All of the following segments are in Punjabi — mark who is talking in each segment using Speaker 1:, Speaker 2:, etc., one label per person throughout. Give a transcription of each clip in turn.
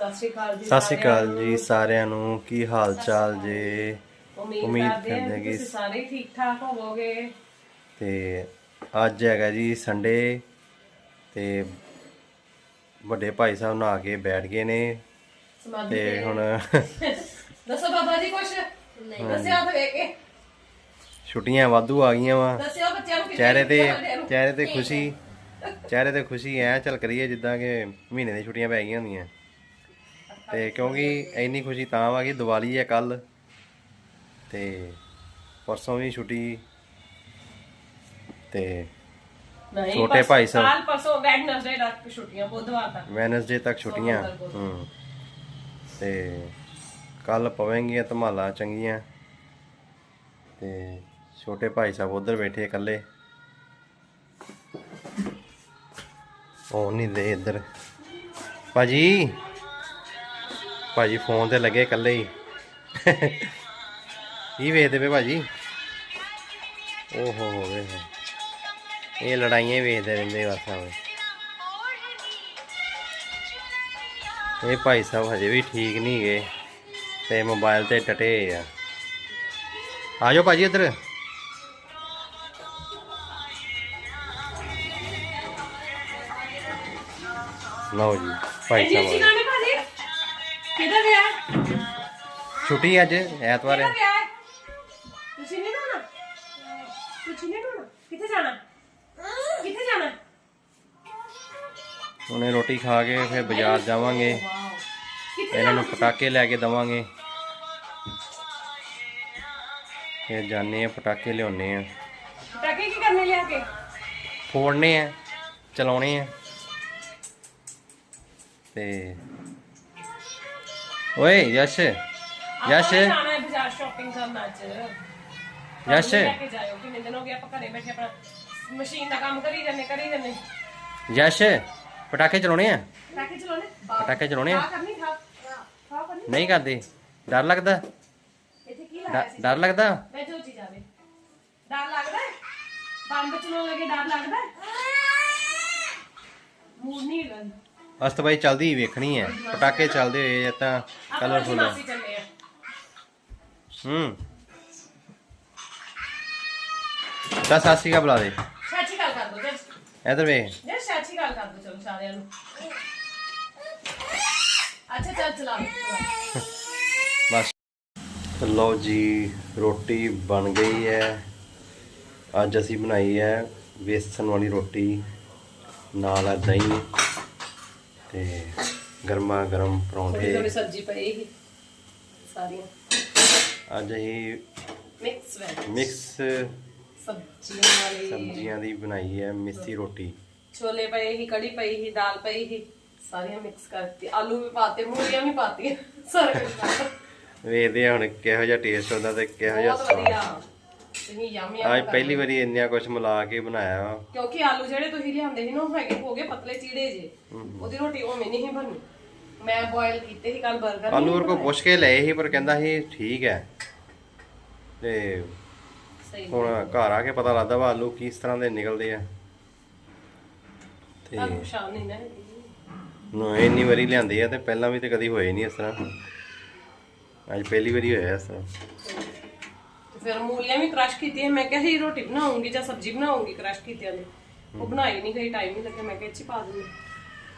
Speaker 1: ਸਤਿ ਸ਼੍ਰੀ ਅਕਾਲ ਜੀ
Speaker 2: ਸਤਿ ਸ਼੍ਰੀ
Speaker 1: ਸਾਰਿਆਂ
Speaker 2: ਅਕਾਲ
Speaker 1: ਨੂੰ।
Speaker 2: ਜੀ ਸਾਰਿਆਂ ਨੂੰ। ਕੀ ਹਾਲ ਚਾਲ ਜੇ?
Speaker 1: ਉਮੀਦ ਕਰਦੇ ਹਾਂ ਕਿ ਤੁਸੀਂ ਸਾਰੇ ਠੀਕ ਠਾਕ ਹੋਵੋਗੇ।
Speaker 2: ਤੇ ਅੱਜ ਹੈਗਾ ਜੀ ਸੰਡੇ ਤੇ ਵੱਡੇ ਭਾਈ ਸਾਹਿਬ ਨਹਾ ਕੇ ਬੈਠ ਗਏ ਨੇ। ਤੇ ਹੁਣ
Speaker 1: ਦੱਸੋ ਬਾਬਾ ਜੀ ਕੁਛ? ਨਹੀਂ। ਦੱਸਿਆ ਤਾਂ ਵੇਖ ਕੇ।
Speaker 2: ਛੁੱਟੀਆਂ ਵਾਧੂ ਆ ਗਈਆਂ ਵਾ।
Speaker 1: ਦੱਸਿਓ ਬੱਚਿਆਂ ਨੂੰ
Speaker 2: ਚਿਹਰੇ ਤੇ। ਚਿਹਰੇ ਤੇ ਖੁਸ਼ੀ। ਚਿਹਰੇ ਤੇ ਖੁਸ਼ੀ ਐ ਝਲਕ ਰਹੀ ਹੈ ਜਿੱਦਾਂ ਕਿ ਮਹੀਨੇ ਦੀਆਂ ਛੁੱਟੀਆਂ ਪੈ ਗਈਆਂ ਹੁੰਦੀਆਂ। ਤੇ ਕਿਉਂਕਿ ਇੰਨੀ ਖੁਸ਼ੀ ਤਾਂ ਵਾ ਕਿ ਦੀਵਾਲੀ ਹੈ ਕੱਲ ਤੇ ਪਰਸੋਂ ਵੀ ਛੁੱਟੀ। ਤੇ
Speaker 1: ਨਹੀਂ,
Speaker 2: ਛੋਟੇ
Speaker 1: ਪਰਸੋਂ-
Speaker 2: ਭਾਈ ਸਾਹਿਬ।
Speaker 1: ਕੱਲ੍ਹ ਪਰਸੋਂ ਵੈਡਨਸਡੇ ਤੱਕ ਛੁੱਟੀਆਂ ਬੁੱਧਵਾਰ ਤੱਕ।
Speaker 2: ਵੈਨਸਡੇ ਤੱਕ ਛੁੱਟੀਆਂ। ਹੂੰ। ਤੇ ਕੱਲ ਪਵੇਂਗੀਆਂ ਧਮਾਲਾਂ ਚੰਗੀਆਂ। ਤੇ ਛੋਟੇ ਭਾਈ ਸਾਹਿਬ ਉਧਰ ਬੈਠੇ ਇਕੱਲੇ। ਉਹ ਨਹੀਂ ਦੇ ਇੱਧਰ। ਭਾਜੀ। ਭਾਜੀ ਫੋਨ ਤੇ ਲੱਗੇ ਇਕੱਲੇ ਹੀ। ਕੀ ਵੇਖਦੇ ਪਏ ਭਾਜੀ? ਓਹੋ ਹੋ ਵੇ ਇਹ ਲੜਾਈਆਂ ਹੀ ਵੇਖਦੇ ਰਹਿੰਦੇ ਬਸ ਇਹ ਭਾਈ ਸਾਹਿਬ ਹਜੇ ਵੀ ਠੀਕ ਨਹੀਂ ਗਏ ਤੇ ਮੋਬਾਈਲ ਤੇ ਟਟੇ ਆ ਆ। ਜਾਓ ਭਾਜੀ ਇੱਧਰ। ਲਓ ਜੀ, ਭਾਈ ਸਾਹਿਬ ਛੁੱਟੀ ਅੱਜ ਐਤਵਾਰ ਹੈ?
Speaker 1: ਤੁਸੀਂ ਨਹੀਂ ਨਾਣਾ ਤੁਸੀਂ ਨਹੀਂ ਨਾਣਾ ਕਿੱਥੇ ਜਾਣਾ? ਕਿੱਥੇ ਜਾਣਾ?
Speaker 2: ਹੁਣੇ ਰੋਟੀ ਖਾ ਕੇ ਫਿਰ ਬਾਜ਼ਾਰ ਜਾਵਾਂਗੇ। ਇਹਨਾਂ ਨੂੰ ਪਟਾਕੇ ਲੈ ਕੇ ਦਵਾਂਗੇ। ਫਿਰ ਜਾਣੇ ਆ ਪਟਾਕੇ ਲਿਆਉਣੇ ਆ
Speaker 1: ਟਾਕੇ ਕੀ ਕਰਨੇ ਲਿਆ ਕੇ?
Speaker 2: ਫੋੜਨੇ ਆ ਚਲਾਉਣੇ ਆ। ਤੇ ਓਏ ਯਸ਼। ਯਸ਼
Speaker 1: ਆਪਾਂ ਜਾਣਾ ਹੈ ਬਾਜ਼ਾਰ ਸ਼ਾਪਿੰਗ ਕਰਨ ਅੱਜ।
Speaker 2: ਯਸ਼
Speaker 1: ਲੈ ਕੇ ਜਾਇਓ ਕਿੰਨੇ ਦਿਨ ਹੋ ਗਏ ਆਪਾਂ ਘਰੇ ਬੈਠੇ ਆਪਣਾ ਮਸ਼ੀਨ ਦਾ ਕੰਮ ਕਰੀ ਜਾਂਦੇ ਕਰੀ ਜਾਂਦੇ।
Speaker 2: ਯਸ਼ ਪਟਾਕੇ ਚਲਾਉਣੇ ਆ?
Speaker 1: ਟਾਕੇ ਚਲਾਉਣੇ?
Speaker 2: ਪਟਾਕੇ ਚਲਾਉਣੇ ਆ?
Speaker 1: ਖਾ ਕਰਨੀ ਖਾ ਖਾ ਕਰਨੀ?
Speaker 2: ਨਹੀਂ ਕਰਦੇ। ਡਰ ਲੱਗਦਾ?
Speaker 1: ਇੱਥੇ ਕੀ
Speaker 2: ਡ- ਡਰ ਲੱਗਦਾ?
Speaker 1: ਮੈਂ ਜੋ ਡਰ ਲੱਗਦਾ? ਹੈ ਬੰਬ ਚਲਾਉਣ ਲੱਗੇ ਡਰ ਲੱਗਦਾ? ਹੈ ਮੂਡ ਨਹੀਂ ਲੰਨ
Speaker 2: ਅਸਤ ਬਾਈ ਚਲਦੀ ਵੇਖਣੀ ਹੈ। ਪਟਾਕੇ ਚੱਲਦੇ ਹੋਏ ਆ ਤਾਂ
Speaker 1: ਆਪਾਂ
Speaker 2: ਕਲਰਫੁਲ
Speaker 1: ਮਾਸੀ ਚੱਲੇ।
Speaker 2: ਹੂੰ। ਤਾਂ ਸਾਸੀ ਕਾ ਬੁਲਾ ਦੇ
Speaker 1: ਸੱਚੀ ਗੱਲ ਕਰ ਦੋ ਜਦ
Speaker 2: ਇਧਰ ਵੇਖ।
Speaker 1: ਜੇ ਸੱਚੀ ਗੱਲ ਕਰ ਦੋ ਚਲੋ ਸਾਰਿਆਂ ਨੂੰ। ਅੱਛਾ ਚੱਲ ਚਲਾ ਲਓ।
Speaker 2: ਬਸ। ਲਓ ਜੀ ਰੋਟੀ ਬਣ ਗਈ ਹੈ। ਅੱਜ ਅਸੀਂ ਬਣਾਈ ਹੈ ਵੇਸਣ ਵਾਲੀ ਰੋਟੀ। ਨਾਲ ਹੈ ਦਹੀਂ ਤੇ ਗਰਮਾ ਗਰਮ
Speaker 1: ਥੋੜੀ
Speaker 2: ਪਰੌਂਠੇ
Speaker 1: ਸਬਜ਼ੀ ਪਈ ਸੀ। ਸਾਰੀਆਂ।
Speaker 2: ਅੱਜ ਅਸੀਂ
Speaker 1: ਮਿਕਸ ਵੈਜ
Speaker 2: ਮਿਕਸ
Speaker 1: ਸਬਜ਼ੀਆਂ ਵਾਲੀ।
Speaker 2: ਸਬਜ਼ੀਆਂ ਦੀ ਬਣਾਈ ਹੈ ਮਿੱਸੀ ਰੋਟੀ।
Speaker 1: ਛੋਲੇ ਪਏ ਸੀ ਕੜੀ ਪਈ ਸੀ ਦਾਲ ਪਈ ਸੀ ਸਾਰੀਆਂ ਮਿਕਸ ਕਰਤੀ। ਆਲੂ ਵੀ ਪਾਤੇ ਮੂਲੀਆਂ ਵੀ ਪਾਤੀਆਂ ਸਾਰਾ ਕੁਝ ਪਾਤਾ।
Speaker 2: ਵੇਖਦੇ ਹਾਂ ਹੁਣ ਕਿਹੋ ਜਿਹਾ ਟੇਸਟ ਹੁੰਦਾ ਤੇ ਕਿਹੋ ਜਿਹਾ
Speaker 1: ਬਹੁਤ
Speaker 2: ਸਵਾਦ।
Speaker 1: ਵਧੀਆ ਤੁਸੀਂ ਯਮੀ
Speaker 2: ਅੱਜ ਪਹਿਲੀ ਵਾਰੀ ਇੰਨਾ ਕੁਝ ਮਿਲਾ ਕੇ ਬਣਾਇਆ ਵਾ।
Speaker 1: ਕਿਉਂਕਿ ਆਲੂ ਜਿਹੜੇ ਤੁਸੀਂ ਲਿਆਂਦੇ ਸੀ ਨਾ ਉਹ ਹੈਗੇ ਹੋ ਗਏ ਪਤਲੇ ਚੀੜੇ ਜੇ ਉਹਦੀ ਰੋਟੀ ਉਵੇਂ ਨਹੀਂ ਸੀ ਬਣਨੀ। ਮੈਂ ਬੋਇਲ ਕੀਤੇ ਸੀ ਕੱਲ 버ਗਰ
Speaker 2: ਆਲੂ ਹੋਰ ਕੋ ਪੁੱਛ ਕੇ ਲਏ ਸੀ ਪਰ ਕਹਿੰਦਾ ਸੀ ਠੀਕ ਹੈ। ਤੇ
Speaker 1: ਸਹੀ
Speaker 2: ਹੁਣ ਘਰ ਆ ਕੇ ਪਤਾ ਲੱਗਦਾ ਵਾ ਆਲੂ ਕਿਸ ਤਰ੍ਹਾਂ ਦੇ ਨਿਕਲਦੇ ਆ। ਤੇ
Speaker 1: ਤੁਹਾਨੂੰ ਸ਼ਾਮ ਨਹੀਂ ਨਾ।
Speaker 2: ਨਾ ਇੰਨੀ ਵਾਰੀ ਲਿਆਂਦੇ ਆ ਤੇ ਪਹਿਲਾਂ ਵੀ ਤੇ ਕਦੀ ਹੋਏ ਨਹੀਂ ਇਸ ਤਰ੍ਹਾਂ। ਅੱਜ ਪਹਿਲੀ ਵਾਰੀ ਹੋਇਆ ਇਸ ਤਰ੍ਹਾਂ।
Speaker 1: ਤੇ ਫਿਰ ਮੂਲੀਆਂ ਵੀ ਕ੍ਰਸ਼ ਕੀਤੀਆਂ ਮੈਂ ਕਿਹਾ ਸੀ ਰੋਟੀ ਬਣਾਉਂਗੀ ਜਾਂ ਸਬਜ਼ੀ ਬਣਾਉਂਗੀ ਕ੍ਰਸ਼ ਕੀਤਿਆਂ ਦੀ ਉਹ ਬਣਾਈ ਨਹੀਂ ਗਈ ਟਾਈਮ ਨਹੀਂ ਲੱਗਿਆ ਮੈਂ ਕਿਹਾ ਇੱਥੇ ਪਾ ਦਿੰਦੀ।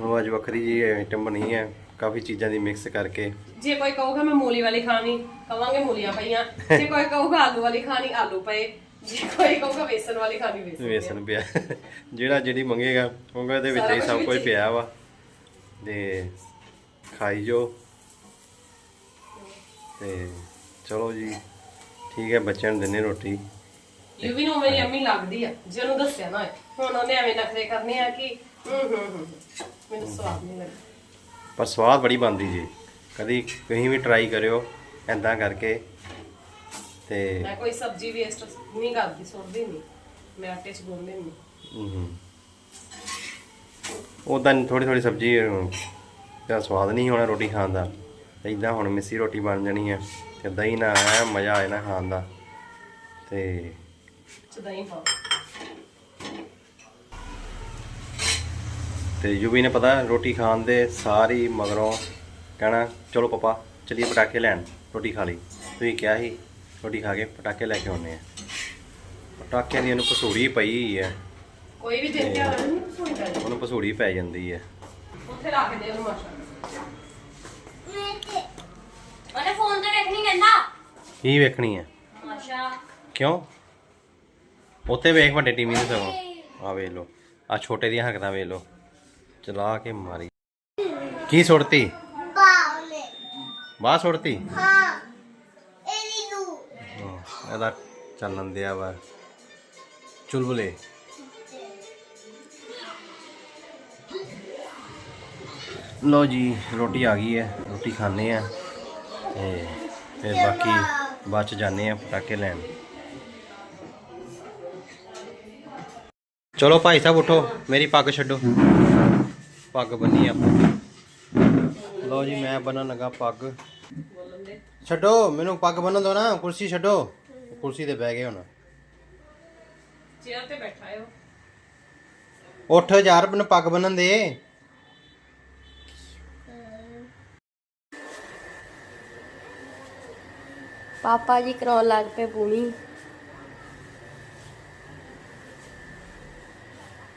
Speaker 2: ਉਹ ਅੱਜ ਵੱਖਰੀ ਜੀ ਆਈਟਮ ਬਣੀ ਹੈ ਕਾਫੀ ਚੀਜ਼ਾਂ ਦੀ ਮਿਕਸ ਕਰਕੇ।
Speaker 1: ਜੇ ਕੋਈ ਕਹੂਗਾ ਮੈਂ ਮੂਲੀ ਵਾਲੀ ਖਾਣੀ ਕਵਾਂਗੇ ਮੂਲੀਆਂ ਪਈਆਂ। ਜੇ ਕੋਈ ਕਹੂਗਾ ਆਲੂ ਵਾਲੀ ਖਾਣੀ ਆਲੂ ਪਏ। ਜੇ ਕੋਈ ਕਹੂਗਾ ਵੇਸਣ ਵਾਲੀ ਖਾਣੀ ਵੇਸਣ
Speaker 2: ਵੇਸਣ ਪਿਆ। ਜਿਹੜਾ ਜਿਹੜੀ ਮੰਗੇਗਾ ਉਹਗਾ ਇਹਦੇ ਵਿੱਚ ਹੀ ਸਭ ਕੁਝ ਪਿਆ ਵਾ। ਤੇ ਖਾਈ ਜੋ। ਤੇ ਚਲੋ ਜੀ ਠੀਕ ਹੈ ਬੱਚਿਆਂ ਨੂੰ ਦਿੰਨੇ ਰੋਟੀ।
Speaker 1: ਯੂ ਵੀ ਨੂੰ ਮੇਰੀ ਅੰਮੀ ਲੱਗਦੀ ਆ ਜੇ ਉਹਨੂੰ ਦੱਸਿਆ ਨਾ ਹੋਏ। ਹੁਣ ਉਹਨੇ ਐਵੇਂ ਨਖਰੇ ਕਰਨੇ ਆ ਕਿ ਹੂੰ ਹੂੰ ਹੂੰ। ਮੈਨੂੰ ਸਵਾਦ ਨਹੀਂ ਲੱਗਦਾ।
Speaker 2: ਪਰ ਸਵਾਦ ਬੜੀ ਬਣਦੀ ਜੀ। ਕਦੀ ਕਹੀਂ ਵੀ ਟਰਾਈ ਕਰਿਓ ਐਦਾਂ ਕਰਕੇ। ਤੇ
Speaker 1: ਮੈਂ ਕੋਈ ਸਬਜ਼ੀ ਵੇਸਟ ਨਹੀਂ ਕਰਦੀ ਸੁੱਟਦੀ ਨਹੀਂ। ਮੈਂ ਆਟੇ 'ਚ ਗੁੰਨ ਦਿੰਦੀ
Speaker 2: ਉਦਾਂ ਥੋੜੀ ਥੋੜੀ ਸਬਜ਼ੀ ਦਾ ਸਵਾਦ ਨਹੀਂ ਹੋਣਾ ਰੋਟੀ ਖਾਣ ਦਾ। ਇਦਾਂ ਹੁਣ ਮਿੱਸੀ ਰੋਟੀ ਬਣ ਜਾਣੀ ਹੈ ਤੇ ਦਹੀਂ ਨਾਲ ਐ ਮਜ਼ਾ ਆਏ ਨਾ ਖਾਣ ਦਾ। ਤੇ
Speaker 1: ਚ ਦਹੀਂ ਪਾਓ।
Speaker 2: ਤੇ ਯੂਵੀ ਨੇ ਪਤਾ ਰੋਟੀ ਖਾਣ ਦੇ ਸਾਰੀ ਮਗਰੋਂ ਕਹਿਣਾ ਚਲੋ ਪਾਪਾ ਚਲਿਏ ਪਟਾਕੇ ਲੈਣ ਰੋਟੀ ਖਾ ਲਈ। ਤੁਸੀਂ ਕਿਹਾ ਸੀ ਰੋਟੀ ਖਾ ਕੇ ਪਟਾਕੇ ਲੈ ਕੇ ਆਉਨੇ ਆ। ਪਟਾਕਿਆਂ ਦੀ ਇਹਨੂੰ ਪਸੂੜੀ ਪਈ ਹੋਈ ਹੈ।
Speaker 1: ਕੋਈ ਵੀ ਦੇਖ ਕੇ ਨਹੀਂ ਸੁਣੀ ਪੈ
Speaker 2: ਉਹਨੂੰ ਪਸੂੜੀ ਪੈ ਜਾਂਦੀ ਹੈ।
Speaker 1: ਉੱਥੇ ਰੱਖ ਦੇ ਉਹਨੂੰ ਮਾਸ਼ਾ।
Speaker 3: ਉਹਨੇ ਫੋਨ ਤੇ ਵੇਖਣੀ ਕਹਿੰਦਾ।
Speaker 2: ਕੀ ਵੇਖਣੀ ਹੈ?
Speaker 3: ਅੱਛਾ
Speaker 2: ਕਿਉਂ? ਉੱਥੇ ਵੇਖ ਵੱਡੇ ਟੀਵੀ ਤੇ ਸਗੋਂ। ਆ ਵੇਖ ਲੋ ਆ ਛੋਟੇ ਦੀਆਂ ਹਰਕਤਾਂ ਵੇਖ ਲੋ ਚਲਾ ਕੇ ਮਾਰੀ। ਕੀ ਸੁੱਟਤੀ?
Speaker 4: ਬਾਉਲੇ
Speaker 2: ਬਾਹ ਸੁੱਟਤੀ?
Speaker 4: ਹਾਂ ਇਹਦੀ ਨੂੰ
Speaker 2: ਇਹਦਾ ਚੱਲਣ ਦਿਆ ਵਾ। ਚੁਲਬੁਲੇ। ਲੋ ਜੀ ਰੋਟੀ ਆ ਗਈ ਹੈ। ਰੋਟੀ ਖਾਣੇ ਆ ਤੇ ਫਿਰ ਬਾਕੀ ਬਾਅਦ ਚ ਜਾਣੇ ਆ ਪਟਾਕੇ ਲੈਣ। ਚਲੋ ਭਾਈ ਸਾਹਿਬ ਉਠੋ। ਮੇਰੀ ਪੱਗ ਛੱਡੋ। ਪੱਗ ਬੰਨੀ ਆਪਾਂ ਲੋ ਜੀ ਮੈਂ ਬੰਨਣ ਲੱਗਾ ਪੱਗ। ਛੱਡੋ ਮੈਨੂੰ ਪੱਗ ਬੰਨਣ ਦਿਓ ਨਾ ਕੁਰਸੀ ਛੱਡੋ। ਕੁਰਸੀ ਤੇ ਬਹਿ ਗਏ ਹੁਣ।
Speaker 1: ਚੇਅਰ ਤੇ ਬੈਠਾ ਹੈ ਉਹ।
Speaker 2: ਉੱਠ ਯਾਰ ਮੈਨੂੰ ਪੱਗ ਬੰਨਣ ਦੇ।
Speaker 3: ਪਾਪਾ ਜੀ ਕਰਾਉਣ ਲੱਗ ਪਏ ਪੂਣੀ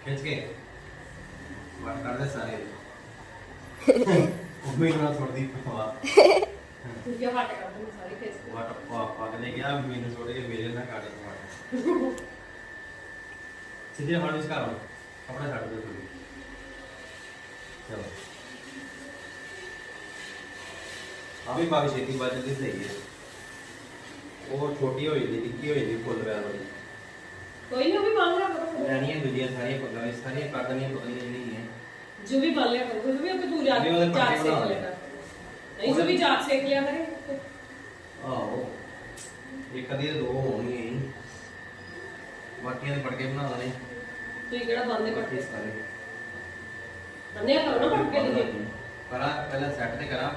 Speaker 2: ਖਿੱਚ ਕੇ। ਕਰਦੇ ਸਾਰੇ। ਉਮੀਦ ਨਾਲ ਛੋੜਦੀ ਪਵਾ
Speaker 1: ਦੂਜਾ ਹਟ ਕਰ ਦਿੰਦੇ ਸਾਰੇ ਫੇਸ ਤੇ।
Speaker 2: ਵਾਟ ਪੱਗ ਨੇ ਕਿਹਾ ਮੈਨੂੰ ਛੋੜ ਕੇ ਮੇਰੇ ਨਾਲ ਕਾਟ ਦਵਾ ਸਿੱਧੇ ਇਸ ਕਰ ਕਪੜਾ ਛੱਡ ਦੇ ਥੋੜੀ ਚਲੋ। ਆ ਵੀ ਪੱਗ ਛੇਤੀ ਵੱਜਦੀ ਸਹੀ ਹੈ। ਉਹ ਛੋਟੀ ਹੋਈ ਦੀ ਟਿੱਕੀ ਹੋਈ ਦੀ ਫੁੱਲ ਵੈਲ ਵਾਲੀ।
Speaker 1: ਕੋਈ ਨਹੀਂ ਉਹ ਵੀ ਮੰਨ ਲਿਆ ਕਰੋ।
Speaker 2: ਲੈਣੀਆਂ ਦੂਜੀਆਂ ਸਾਰੀਆਂ ਪੱਗਾਂ ਇਹ ਸਾਰੀਆਂ ਪੱਗਾਂ ਦੀਆਂ ਪਤਾ ਨਹੀਂ ਜਿਹੜੀਆਂ।
Speaker 1: ਜੋ ਵੀ ਮੰਨ ਲਿਆ ਕਰੋ ਜੋ ਵੀ ਆਪੇ ਤੂੰ ਜਾ
Speaker 2: ਨਹੀਂ, ਉਹਦੇ
Speaker 1: ਜਾਤ
Speaker 2: ਪੱਕੇ
Speaker 1: ਸੇਕ
Speaker 2: ਬਣਾ
Speaker 1: ਲਿਆ। ਕਰ ਨਹੀਂ ਜੋ ਵੀ ਜਾਤ ਸੇਕ ਲਿਆ ਕਰੇ।
Speaker 2: ਆਹੋ। ਇੱਕ ਅੱਧੀ ਤੇ ਦੋ ਹੋਣਗੀਆਂ ਹੀ ਬਾਕੀਆਂ ਦੇ ਪਟਕੇ ਬਣਾ ਲੈਣੇ।
Speaker 1: ਕਿਹੜਾ ਬੰਦੇ
Speaker 2: ਬਾਕੀ
Speaker 1: ਪੱਕੇ
Speaker 2: ਸਾਰੇ।
Speaker 1: ਅੰਨੇ ਕਰੋ ਨਾ ਪੱਕੇ ਦੇ
Speaker 2: ਕਰਾਂ ਪਹਿਲਾਂ ਸੈੱਟ ਤੇ ਕਰਾਂ।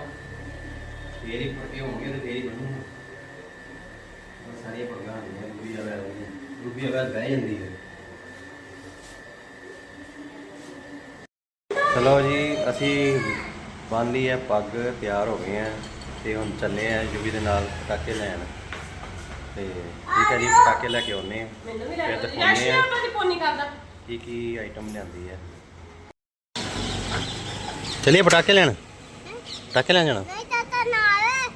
Speaker 2: ਫੇਰ ਹੀ ਪਟਕੇ ਹੋਣਗੇ ਤੇ ਫੇਰ ਹੀ ਬਣੂਗਾ। ਉਹ ਸਾਰੀਆਂ ਪੱਗਾਂ ਹੁੰਦੀਆਂ ਰੂਬੀ ਅਵੈਲ ਰੂਬੀ ਅਵੈਲ ਬਹਿ ਜਾਂਦੀ ਹੈ। ਚਲੋ ਜੀ ਅਸੀਂ ਬੰਨ ਲਈ ਹੈ ਪੱਗ ਤਿਆਰ ਹੋ ਗਏ ਆ ਤੇ ਹੁਣ ਚੱਲੇ ਆ ਯੂਵੀ ਦੇ ਨਾਲ ਪਟਾਕੇ ਲੈਣ। ਤੇ ਠੀਕ ਹੈ ਜੀ ਪਟਾਕੇ ਲੈ ਕੇ ਆਉਨੇ ਆ
Speaker 1: ਮੈਨੂੰ ਵੀ
Speaker 2: ਫਿਰ
Speaker 1: ਲੈ
Speaker 2: ਆ।
Speaker 1: ਪੋਨੀ ਕਰਦਾ
Speaker 2: ਕੀ ਕੀ ਆਈਟਮ ਲਿਆਂਦੀ ਹੈ। ਚਲਿਏ ਪਟਾਕੇ ਲੈਣ? ਪਟਾਕੇ ਲੈਣ ਜਾਣਾ?
Speaker 4: ਨਹੀਂ ਤਾਂ ਨਾਲ।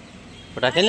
Speaker 2: ਪਟਾਕੇ ਨੀ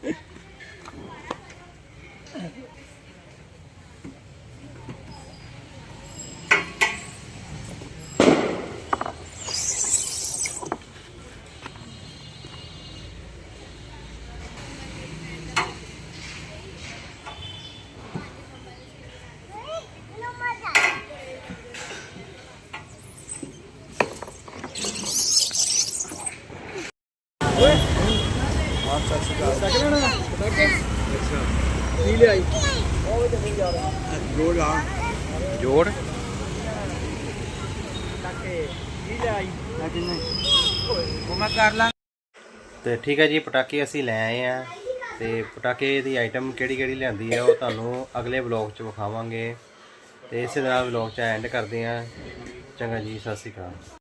Speaker 2: ਜੋੜ ਤੇ ਠੀਕ ਹੈ ਜੀ, ਪਟਾਕੇ ਅਸੀਂ ਲੈ ਆਏ ਆ। ਤੇ ਪਟਾਕੇ ਦੀ ਆਈਟਮ ਕਿਹੜੀ ਕਿਹੜੀ ਲਿਆਂਦੀ ਹੈ ਉਹ ਤੁਹਾਨੂੰ ਅਗਲੇ ਵਲੌਗ 'ਚ ਵਿਖਾਵਾਂਗੇ। ਤੇ ਇਸੇ ਤਰ੍ਹਾਂ ਵਲੌਗ 'ਚ ਐਂਡ ਕਰਦੇ ਆ। ਚੰਗਾ ਜੀ, ਸਤਿ ਸ਼੍ਰੀ ਅਕਾਲ।